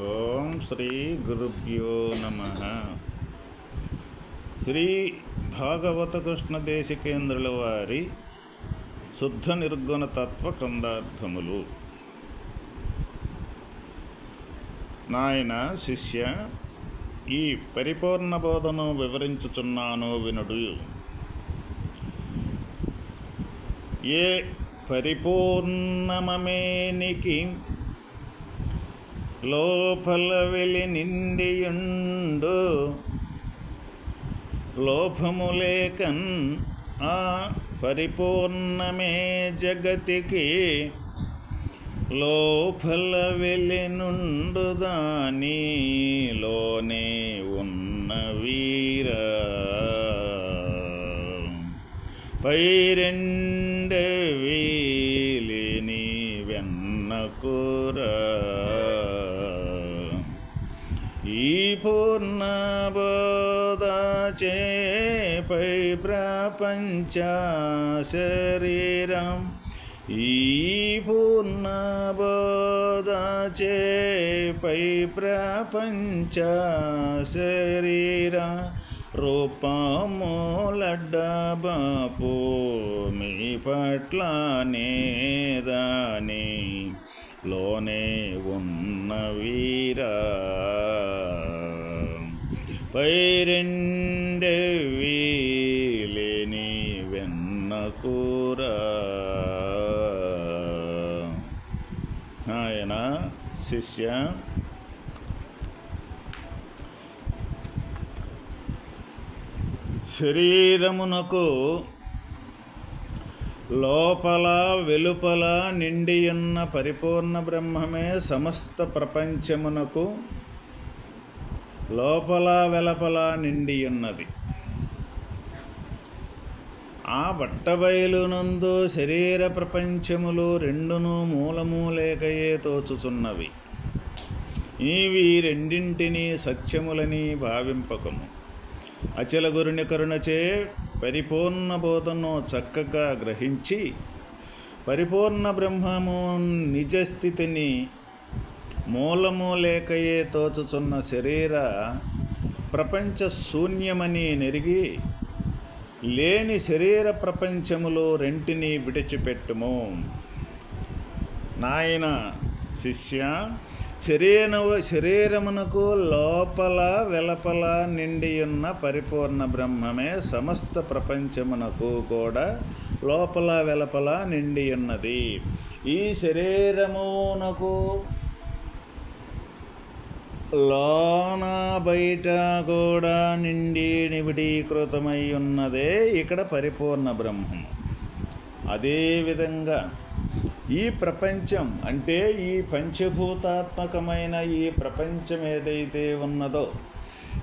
ఓం శ్రీ గురుభ్యో నమ. శ్రీ భాగవత కృష్ణ దేశికేంద్రుల వారి శుద్ధ నిర్గుణ తత్వ కందార్థములు. నాయన శిష్య ఈ పరిపూర్ణ బోధను వివరించుచున్నాను వినుడు. ఏ పరిపూర్ణమమేనికి లోపల వెలి నిండియుండు. లోపము లేకన్ ఆ పరిపూర్ణమే జగతికి. లోపల వెలి నుండు దానిలోనే ఉన్న వీర. పైరెండ వీలిని వెన్నకు ఈ పూర్ణ చేపై ప్రపంచ శరీరం ఈ పూర్ణ చేపై ప్రపంచ శరీర రూపములడ్డబాపు మీ పట్ల నేదాని లోనే ఉన్న వీరా పైరెండే వెన్న కూర. ఆయన శిష్య. శరీరమునకు లోపల వెలుపల నిండియున్న పరిపూర్ణ బ్రహ్మమే సమస్త ప్రపంచమునకు లోపల వెలపల నిండి ఉన్నది ఆ బట్టబయలునందు శరీర ప్రపంచములు రెండును మూలము లేకయే తోచుచున్నవి. ఇవి రెండింటినీ సత్యములని భావింపకము. అచల గురుని కరుణచే పరిపూర్ణ బోధను చక్కగా గ్రహించి పరిపూర్ణ బ్రహ్మము నిజస్థితిని మూలము లేకయే తోచుచున్న శరీర ప్రపంచ శూన్యమని నెరిగి లేని శరీర ప్రపంచములో రెంటిని విడిచిపెట్టుము. నాయన శిష్య శరీర శరీరమునకు లోపల వెలపల నిండియున్న పరిపూర్ణ బ్రహ్మమే సమస్త ప్రపంచమునకు కూడా లోపల వెలపల నిండియున్నది. ఈ శరీరమునకు లోన బయట కూడా నిండి నిబిడీకృతమై ఉన్నదే ఇక్కడ పరిపూర్ణ బ్రహ్మం అదేవిధంగా ఈ ప్రపంచం అంటే ఈ పంచభూతాత్మకమైన ఈ ప్రపంచం ఏదైతే ఉన్నదో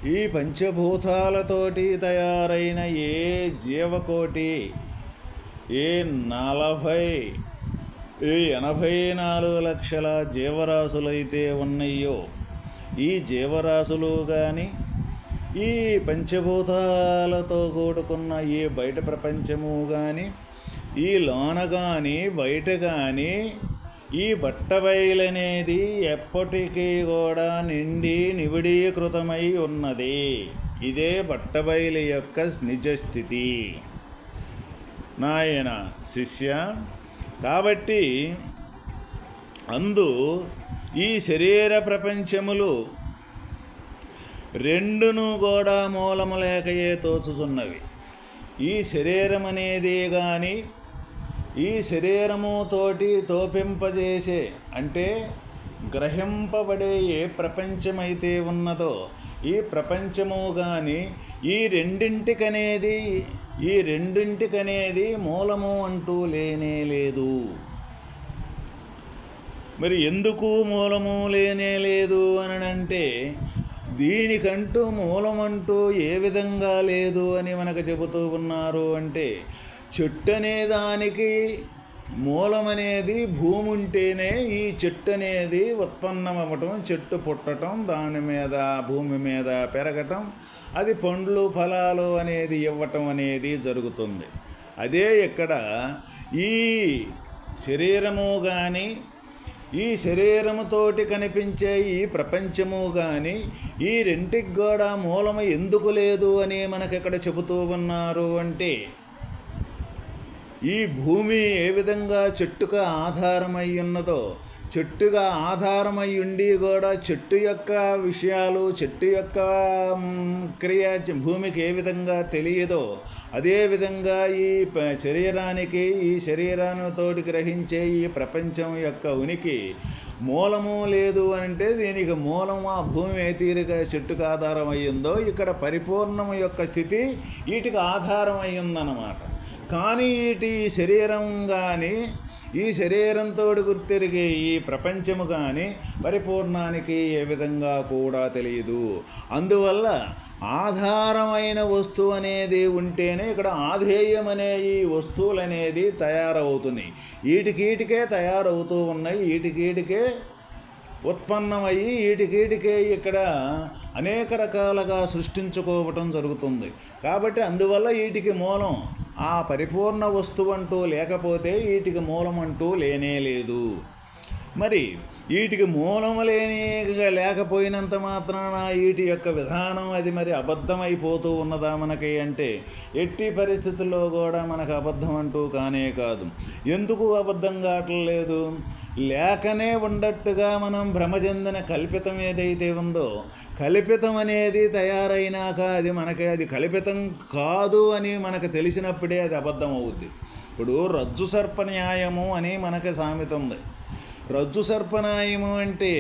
ఈ పంచభూతాలతోటి తయారైన ఏ జీవకోటి ఏ నలభై ఏ ఎనభై నాలుగు లక్షల జీవరాశులైతే ఉన్నాయో ఈ జీవరాశులు కానీ ఈ పంచభూతాలతో కూడుకున్న ఈ బయట ప్రపంచము కానీ ఈ లోన కానీ బయట కానీ ఈ బట్టబయలనేది ఎప్పటికీ కూడా నిండి నివిడీకృతమై ఉన్నది. ఇదే బట్టబయలు యొక్క నిజస్థితి నాయన శిష్య కాబట్టి అందు ఈ శరీర ప్రపంచములు రెండును కూడా మూలము లేకయే తోచుచున్నవి. ఈ శరీరం అనేది కానీ ఈ శరీరముతోటి తోపింపజేసే అంటే గ్రహింపబడే ఏ ప్రపంచమైతే ఉన్నదో ఈ ప్రపంచము కానీ ఈ రెండింటికనేది ఈ రెండింటికనేది మూలము అంటూ లేనే లేదు. మరి ఎందుకు మూలము లేనే లేదు అనంటే దీనికంటూ మూలమంటూ ఏ విధంగా లేదు అని మనకు చెబుతూ ఉన్నారు అంటే చెట్టు అనే దానికి మూలమనేది భూమి ఉంటేనే ఈ చెట్టు అనేది ఉత్పన్నమవ్వటం చెట్టు పుట్టటం దాని మీద భూమి మీద పెరగటం అది పండ్లు ఫలాలు అనేది ఇవ్వటం అనేది జరుగుతుంది. అదే ఇక్కడ ఈ శరీరము కానీ ఈ శరీరముతోటి కనిపించే ఈ ప్రపంచము కానీ ఈ రెంటికి కూడా మూలము ఎందుకు లేదు అని మనకి ఇక్కడ చెబుతూ ఉన్నారు అంటే ఈ భూమి ఏ విధంగా చెట్టుగా ఆధారమై ఉన్నదో చెట్టుగా ఆధారమై ఉండి కూడా చెట్టు యొక్క విషయాలు చెట్టు యొక్క క్రియ భూమికి ఏ విధంగా తెలియదో అదేవిధంగా ఈ ప- శరీరానికి ఈ శరీరానితోటి గ్రహించే ఈ ప్రపంచం యొక్క ఉనికి మూలము లేదు అంటే దీనికి మూలం ఆ భూమి ఏ తీరుగా చెట్టుకు ఆధారం అయ్యిందో ఇక్కడ పరిపూర్ణం యొక్క స్థితి వీటికి ఆధారం అయ్యిందన్నమాట కానీ వీటి శరీరం కానీ ఈ శరీరంతో గుర్తిరిగే ఈ ప్రపంచము కానీ పరిపూర్ణానికి ఏ విధంగా కూడా తెలియదు. అందువల్ల ఆధారమైన వస్తువు అనేది ఉంటేనే ఇక్కడ ఆధేయం అనే ఈ వస్తువులు అనేది తయారవుతున్నాయి. ఈటికీటికే తయారవుతూ ఉన్నాయి. వీటికీటికే ఉత్పన్నమయ్యి వీటికీటికే ఇక్కడ అనేక రకాలుగా సృష్టించుకోవటం జరుగుతుంది. కాబట్టి అందువల్ల వీటికి మూలం ఆ పరిపూర్ణ వస్తువు అంటూ లేకపోతే వీటికి మూలమంటూ లేనేలేదు లేనే లేదు. మరి వీటికి మూలము లేకపోయినంత మాత్రాన వీటి యొక్క విధానం అది మరి అబద్ధమైపోతూ ఉన్నదా మనకి అంటే ఎట్టి పరిస్థితుల్లో కూడా మనకు అబద్ధం అంటూ కానే కాదు. ఎందుకు అబద్ధం కావట్లేదు? లేకనే ఉండట్టుగా మనం భ్రమ చెందిన కల్పితం ఏదైతే ఉందో కల్పితం అనేది తయారైనాక అది మనకి అది కల్పితం కాదు అని మనకు తెలిసినప్పుడే అది అబద్ధం అవుద్ది ఇప్పుడు రజ్జు సర్ప న్యాయము అని మనకి సామెత ఉంది. రజ్జు సర్పనాయము అంటే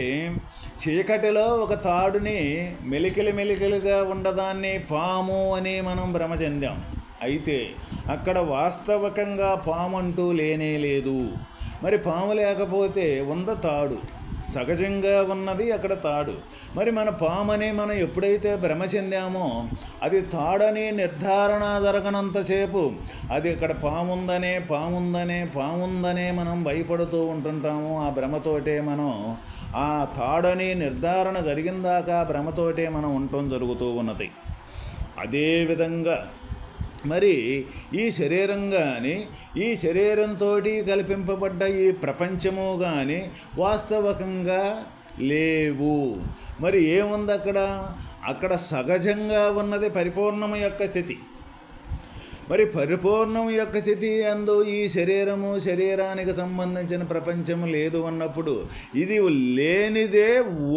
చీకటిలో ఒక తాడుని మెలికలు మెలికలుగా ఉండదాన్ని పాము అని మనం భ్రమ చెందాం. అయితే అక్కడ వాస్తవకంగా పాము అంటూ లేనే లేదు. మరి పాము లేకపోతే ఉంద తాడు. సహజంగా ఉన్నది అక్కడ తాడు. మరి మన పామని మనం ఎప్పుడైతే భ్రమ చెందామో అది తాడని నిర్ధారణ జరగనంతసేపు అది ఇక్కడ పాముందనే పాముందనే పాముందనే మనం భయపడుతూ ఉంటుంటాము. ఆ భ్రమతోటే మనం ఆ తాడని నిర్ధారణ జరిగిందాకా ఆ భ్రమతోటే మనం ఉండటం జరుగుతూ ఉన్నది. అదేవిధంగా మరి ఈ శరీరం కానీ ఈ శరీరంతో కల్పింపబడ్డ ఈ ప్రపంచము కానీ వాస్తవకంగా లేవు. మరి ఏముంది అక్కడ అక్కడ సహజంగా ఉన్నది పరిపూర్ణం యొక్క స్థితి. మరి పరిపూర్ణం యొక్క స్థితి అందు ఈ శరీరము శరీరానికి సంబంధించిన ప్రపంచము లేదు అన్నప్పుడు ఇది లేనిదే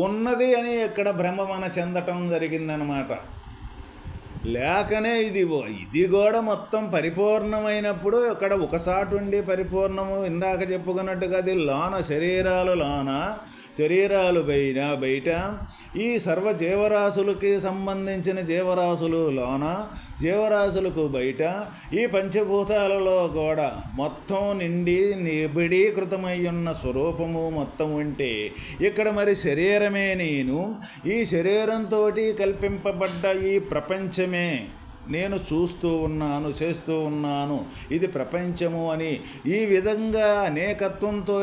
ఉన్నది అని ఇక్కడ భ్రమ మన చెందటం జరిగిందనమాట. లేకనే ఇది ఇది కూడా మొత్తం పరిపూర్ణమైనప్పుడు ఇక్కడ ఒకసారి ఉండి పరిపూర్ణము ఇందాక చెప్పుకున్నట్టుగా అది లోన శరీరాలు లోన శరీరాలు బయట బయట ఈ సర్వ జీవరాశులకి సంబంధించిన జీవరాశులు లోన జీవరాశులకు బయట ఈ పంచభూతాలలో కూడా మొత్తం నిండి నిబిడీకృతమై ఉన్న స్వరూపము మొత్తం ఉంటే ఇక్కడ మరి శరీరమే నేను ఈ శరీరంతో కల్పింపబడ్డ ఈ ప్రపంచమే నేను చూస్తూ ఉన్నాను చేస్తూ ఉన్నాను. ఇది ప్రపంచము అని ఈ విధంగా అనేకత్వంతో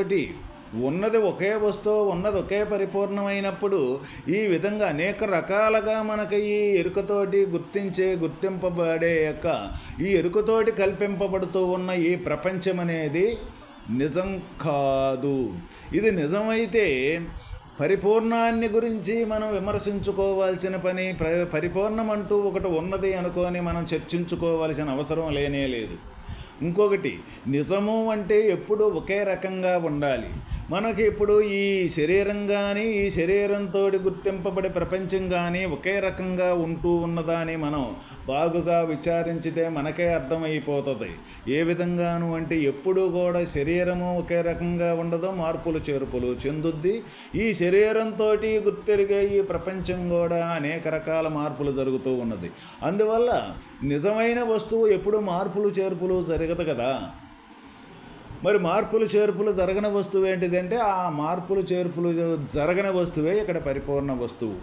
ఉన్నది ఒకే వస్తువు ఉన్నది ఒకే పరిపూర్ణమైనప్పుడు ఈ విధంగా అనేక రకాలుగా మనకి ఈ ఎరుకతోటి గుర్తించే గుర్తింపబడే యొక్క ఈ ఎరుకతోటి కల్పింపబడుతూ ఉన్న ఈ ప్రపంచం అనేది నిజం కాదు. ఇది నిజమైతే పరిపూర్ణాన్ని గురించి మనం విమర్శించుకోవాల్సిన పని పరిపూర్ణం అంటూ ఒకటి ఉన్నది అనుకొని మనం చర్చించుకోవాల్సిన అవసరం లేనే లేదు. ఇంకొకటి నిజము అంటే ఎప్పుడు ఒకే రకంగా ఉండాలి. మనకి ఇప్పుడు ఈ శరీరం కానీ ఈ శరీరంతో గుర్తింపబడే ప్రపంచం కానీ ఒకే రకంగా ఉంటూ ఉన్నదాన్ని మనం బాగుగా విచారించితే మనకే అర్థమైపోతుంది. ఏ విధంగాను అంటే ఎప్పుడూ కూడా శరీరము ఒకే రకంగా ఉండదో మార్పులు చేర్పులు చెందుద్ది. ఈ శరీరంతో గుర్తెరిగే ఈ ప్రపంచం కూడా అనేక రకాల మార్పులు జరుగుతూ ఉన్నది. అందువల్ల నిజమైన వస్తువు ఎప్పుడు మార్పులు చేర్పులు జరగదు కదా. మరి మార్పులు చేర్పులు జరగని వస్తువు ఏంటిదంటే ఆ మార్పులు చేర్పులు జరగని వస్తువే ఇక్కడ పరిపూర్ణ వస్తువు.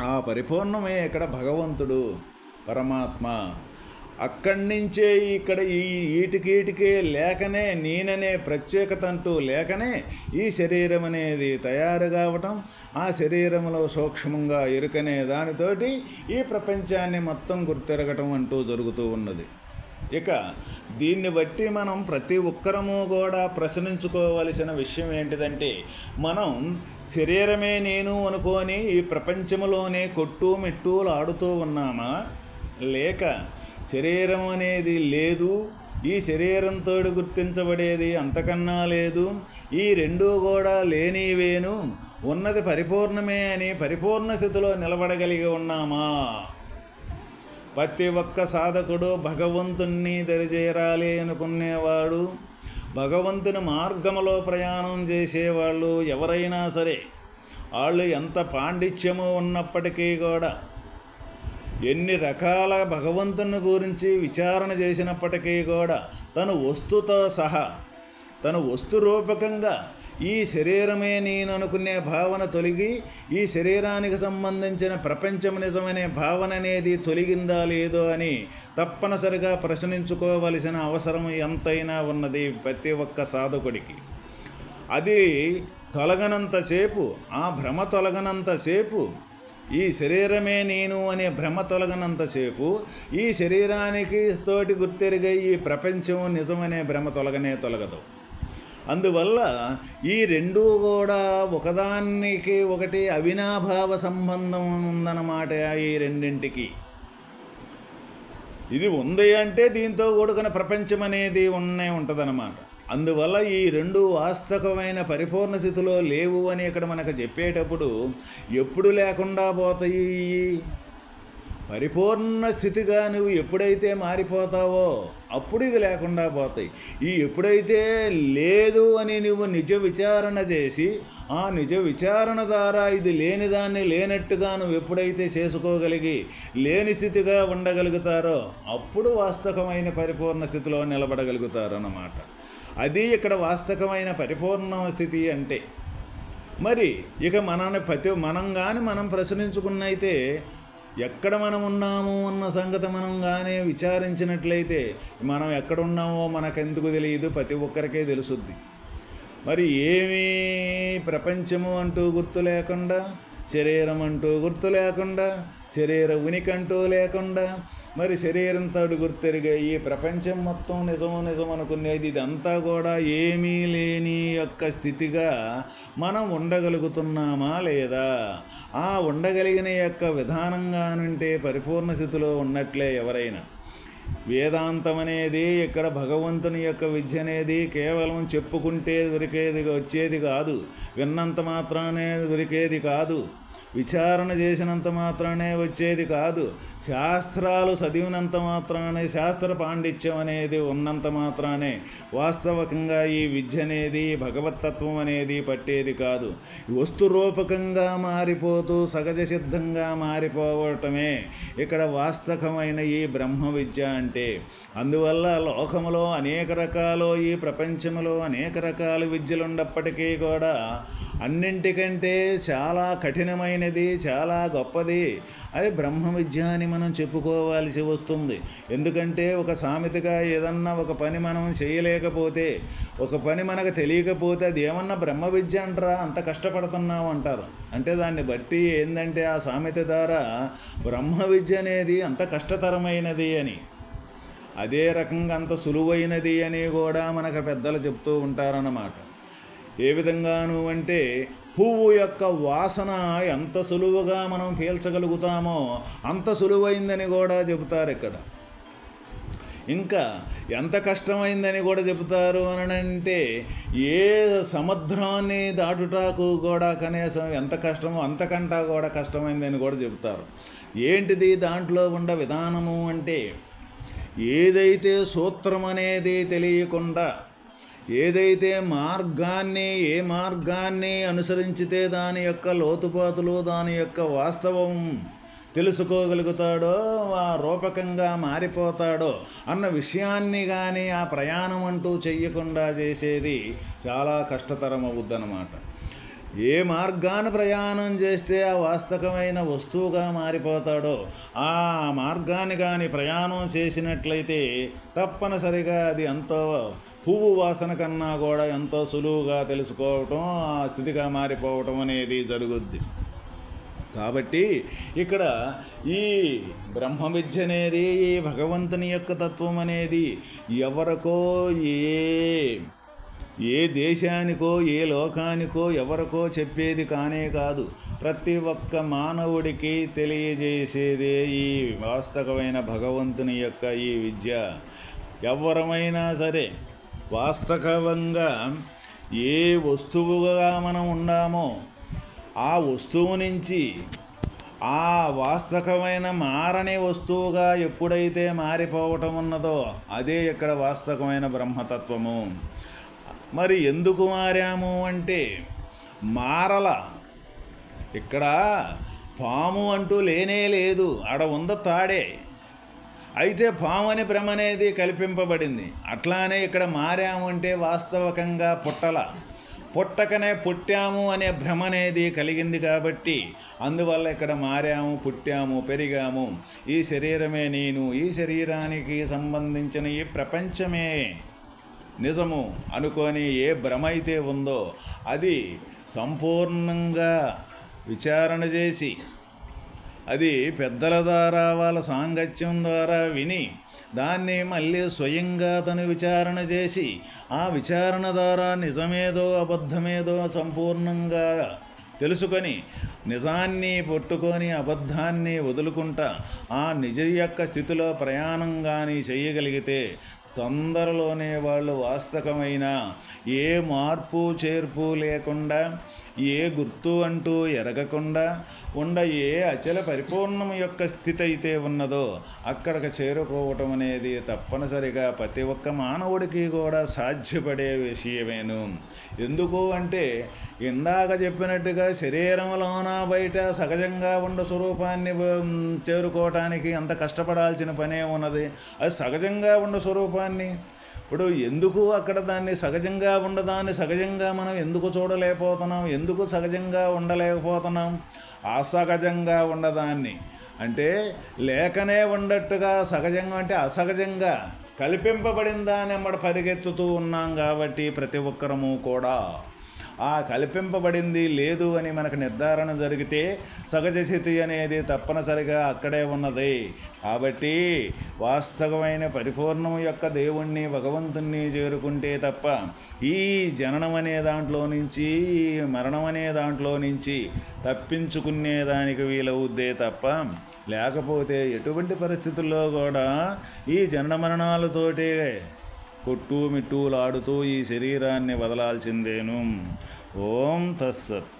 ఆ పరిపూర్ణమే ఇక్కడ భగవంతుడు పరమాత్మ. అక్కడి నుంచే ఇక్కడ ఈ ఈటికీటికే లేకనే నేననే ప్రత్యేకత అంటూ లేకనే ఈ శరీరం అనేది తయారు కావటం ఆ శరీరంలో సూక్ష్మంగా ఇరుకనే దానితోటి ఈ ప్రపంచాన్ని మొత్తం గుర్తిరగటం అంటూ జరుగుతూ ఉన్నది. ఇక దీన్ని బట్టి మనం ప్రతి ఒక్కరము కూడా ప్రశ్నించుకోవలసిన విషయం ఏంటిదంటే మనం శరీరమే నేను అనుకొని ఈ ప్రపంచంలోనే కొట్టు మెట్టులు ఆడుతూ ఉన్నామా? లేక శరీరం అనేది లేదు ఈ శరీరంతో గుర్తించబడేది అంతకన్నా లేదు. ఈ రెండూ కూడా లేనివేను ఉన్నది పరిపూర్ణమే అని పరిపూర్ణ స్థితిలో నిలబడగలిగి ఉన్నామా? ప్రతి ఒక్క సాధకుడు భగవంతుణ్ణి దరిచేరాలి అనుకునేవాడు భగవంతుని మార్గములో ప్రయాణం చేసేవాళ్ళు ఎవరైనా సరే. వాళ్ళు ఎంత పాండిత్యము ఉన్నప్పటికీ కూడా ఎన్ని రకాల భగవంతుని గురించి విచారణ చేసినప్పటికీ కూడా తను వస్తుతో సహా తను వస్తురూపకంగా ఈ శరీరమే నేను అనుకునే భావన తొలగి ఈ శరీరానికి సంబంధించిన ప్రపంచం నిజమనే భావన అనేది తొలగిందా లేదో అని తప్పనిసరిగా ప్రశ్నించుకోవలసిన అవసరం ఎంతైనా ఉన్నది ప్రతి ఒక్క సాధకుడికి. అది తొలగనంతసేపు ఆ భ్రమ తొలగనంతసేపు ఈ శరీరమే నేను అనే భ్రమ తొలగనంతసేపు ఈ శరీరానికి తోటి గుర్తెరిగే ఈ ప్రపంచం నిజమనే భ్రమ తొలగనే తొలగదు. అందువల్ల ఈ రెండూ కూడా ఒకదానికి ఒకటి అవినాభావ సంబంధం ఉందన్నమాట ఈ రెండింటికి. ఇది ఉంది అంటే దీంతో కూడుకున్న ప్రపంచం అనేది ఉన్నే ఉంటుందన్నమాట. అందువల్ల ఈ రెండు వాస్తవమైన పరిపూర్ణ స్థితిలో లేవు అని ఇక్కడ మనకు చెప్పేటప్పుడు ఎప్పుడు లేకుండా పోతాయి? పరిపూర్ణ స్థితిగా నువ్వు ఎప్పుడైతే మారిపోతావో అప్పుడు ఇది లేకుండా పోతాయి. ఈ ఎప్పుడైతే లేదు అని నువ్వు నిజ విచారణ చేసి ఆ నిజ విచారణ ద్వారా ఇది లేని దాన్ని లేనట్టుగా నువ్వు ఎప్పుడైతే చేసుకోగలిగి లేని స్థితిగా ఉండగలుగుతారో అప్పుడు వాస్తవమైన పరిపూర్ణ స్థితిలో నిలబడగలుగుతారు అన్నమాట అది ఇక్కడ వాస్తవమైన పరిపూర్ణ స్థితి అంటే. మరి ఇక మనని ప్రతి మనం కానీ మనం ప్రశ్నించుకున్నైతే ఎక్కడ మనం ఉన్నాము అన్న సంగతి మనం కానీ విచారించినట్లయితే మనం ఎక్కడ ఉన్నామో మనకెందుకు తెలియదు ప్రతి ఒక్కరికే తెలుసుద్ది. మరి ఏమీ ప్రపంచము అంటూ గుర్తు లేకుండా శరీరం అంటూ గుర్తు లేకుండా శరీర అంటూ లేకుండా మరి శరీరంతో గుర్తెరిగే ఈ ప్రపంచం మొత్తం నిజము నిజం అనుకునేది ఇదంతా కూడా ఏమీ లేని యొక్క స్థితిగా మనం ఉండగలుగుతున్నామా లేదా? ఆ ఉండగలిగిన యొక్క విధానంగానంటే పరిపూర్ణ స్థితిలో ఉన్నట్లే ఎవరైనా. వేదాంతం అనేది ఇక్కడ భగవంతుని యొక్క విద్య అనేది కేవలం చెప్పుకుంటే దొరికేది వచ్చేది కాదు. విన్నంత మాత్రమే దొరికేది కాదు. విచారణ చేసినంత మాత్రమే వచ్చేది కాదు. శాస్త్రాలు చదివినంత మాత్రానే శాస్త్ర పాండిత్యం అనేది ఉన్నంత మాత్రానే వాస్తవకంగా ఈ విద్య అనేది భగవతత్వం అనేది పట్టేది కాదు. వస్తురూపకంగా మారిపోతూ సహజ సిద్ధంగా మారిపోవటమే ఇక్కడ వాస్తవమైన ఈ బ్రహ్మ విద్య అంటే. అందువల్ల లోకములో అనేక రకాలు ఈ ప్రపంచంలో అనేక రకాల విద్యలు ఉన్నప్పటికీ కూడా అన్నింటికంటే చాలా కఠినమైన కఠినమైనది చాలా గొప్పది. అది బ్రహ్మ విద్య అని మనం చెప్పుకోవాల్సి వస్తుంది. ఎందుకంటే ఒక సామెతగా ఏదన్నా ఒక పని మనం చేయలేకపోతే ఒక పని మనకు తెలియకపోతే అది ఏమన్నా బ్రహ్మ విద్య అంటారా? అంత కష్టపడుతున్నావు అంటారు. అంటే దాన్ని బట్టి ఏంటంటే ఆ సామెత ద్వారా బ్రహ్మ విద్య అనేది అంత కష్టతరమైనది అని. అదే రకంగా అంత సులువైనది అని కూడా మనకు పెద్దలు చెప్తూ ఉంటారన్నమాట. ఏ విధంగాను అంటే పువ్వు యొక్క వాసన ఎంత సులువుగా మనం పీల్చగలుగుతామో అంత సులువైందని కూడా చెబుతారు ఇక్కడ. ఇంకా ఎంత కష్టమైందని కూడా చెబుతారు అని అంటే ఏ సముద్రాన్ని దాటుటకు కూడా కనీసం ఎంత కష్టమో అంతకంటా కూడా కష్టమైందని కూడా చెబుతారు. ఏంటిది దాంట్లో ఉండ విధానము అంటే ఏదైతే సూత్రం అనేది తెలియకుండా ఏదైతే మార్గాన్ని ఏ మార్గాన్ని అనుసరించితే దాని యొక్క లోతుపాతులు దాని యొక్క వాస్తవం తెలుసుకోగలుగుతాడో ఆ రూపకంగా మారిపోతాడో అన్న విషయాన్ని కానీ ఆ ప్రయాణం అంటూ చెయ్యకుండా చేసేది చాలా కష్టతరం అవుద్దన్నమాట ఏ మార్గాన ప్రయాణం చేస్తే ఆ వాస్తవమైన వస్తువుగా మారిపోతాడో ఆ మార్గాన్ని కానీ ప్రయాణం చేసినట్లయితే తప్పనిసరిగా అది ఎంతో పువ్వు వాసన కన్నా కూడా ఎంతో సులువుగా తెలుసుకోవటం ఆ స్థితిగా మారిపోవటం అనేది జరుగుద్ది. కాబట్టి ఇక్కడ ఈ బ్రహ్మ విద్య అనేది ఈ భగవంతుని యొక్క తత్వం అనేది ఎవరికో ఏ ఏ దేశానికో ఏ లోకానికో ఎవరికో చెప్పేది కానే కాదు. ప్రతి ఒక్క మానవుడికి తెలియజేసేదే ఈ వాస్తవమైన భగవంతుని యొక్క ఈ విద్య. ఎవరమైనా సరే వాస్తవంగా ఏ వస్తువుగా మనం ఉన్నామో ఆ వస్తువు నుంచి ఆ వాస్తవమైన మారని వస్తువుగా ఎప్పుడైతే మారిపోవటం ఉన్నదో అదే ఇక్కడ వాస్తవమైన బ్రహ్మతత్వము. మరి ఎందుకు మారాము అంటే మారల. ఇక్కడ పాము అంటూ లేనే లేదు. ఆడ ఉంద తాడే. అయితే పామని భ్రమ అనేది కల్పింపబడింది. అట్లానే ఇక్కడ మారాము అంటే వాస్తవకంగా పుట్టల. పుట్టకనే పుట్టాము అనే భ్రమ అనేది కలిగింది కాబట్టి అందువల్ల ఇక్కడ మారాము పుట్టాము పెరిగాము. ఈ శరీరమే నేను ఈ శరీరానికి సంబంధించిన ఈ ప్రపంచమే. నిజము అనుకొని ఏ భ్రమ అయితే ఉందో అది సంపూర్ణంగా విచారణ చేసి అది పెద్దల ద్వారా వాళ్ళ సాంగత్యం ద్వారా విని దాన్ని మళ్ళీ స్వయంగా తను విచారణ చేసి ఆ విచారణ ద్వారా నిజమేదో అబద్ధమేదో సంపూర్ణంగా తెలుసుకొని నిజాన్ని పట్టుకొని అబద్ధాన్ని వదులుకుంటా ఆ నిజ యొక్క స్థితిలో ప్రయాణం కానీ చేయగలిగితే తొందరలోనే వాళ్ళు వాస్తవమైన ఏ మార్పు చేర్పు లేకుండా ఏ గుర్తు అంటూ ఎరగకుండా ఉండ ఏ అచల పరిపూర్ణం యొక్క స్థితి అయితే ఉన్నదో అక్కడికి చేరుకోవటం అనేది తప్పనిసరిగా ప్రతి ఒక్క మానవుడికి కూడా సాధ్యపడే విషయమేను. ఎందుకు అంటే ఇందాక చెప్పినట్టుగా శరీరంలోన బయట సహజంగా ఉన్న స్వరూపాన్ని చేరుకోవటానికి అంత కష్టపడాల్సిన పనే ఉన్నది? అది సహజంగా ఉన్న స్వరూపాన్ని ఇప్పుడు ఎందుకు అక్కడ దాన్ని సహజంగా ఉండదాన్ని సహజంగా మనం ఎందుకు చూడలేకపోతున్నాం? ఎందుకు సహజంగా ఉండలేకపోతున్నాం? అసహజంగా ఉండదాన్ని. అంటే లేకనే ఉండట్టుగా సహజంగా అంటే అసహజంగా కల్పింపబడిందా అని ఎమ్మడ పరిగెత్తుతూ ఉన్నాం కాబట్టి ప్రతి ఒక్కరము కూడా. ఆ కల్పింపబడింది లేదు అని మనకు నిర్ధారణ జరిగితే సహజ స్థితి అనేది తప్పనిసరిగా అక్కడే ఉన్నది. కాబట్టి వాస్తవమైన పరిపూర్ణం యొక్క దేవుణ్ణి భగవంతుణ్ణి చేరుకుంటే తప్ప ఈ జననం అనే దాంట్లో నుంచి ఈ మరణం అనే దాంట్లో నుంచి తప్పించుకునే దానికి వీలవుద్దే తప్ప లేకపోతే ఎటువంటి పరిస్థితుల్లో కూడా ఈ జనన మరణాలతోటే కొట్టు మిట్టులాడుతూ ఈ శరీరాన్ని వదలాల్సిందేను. ఓం తత్సత్.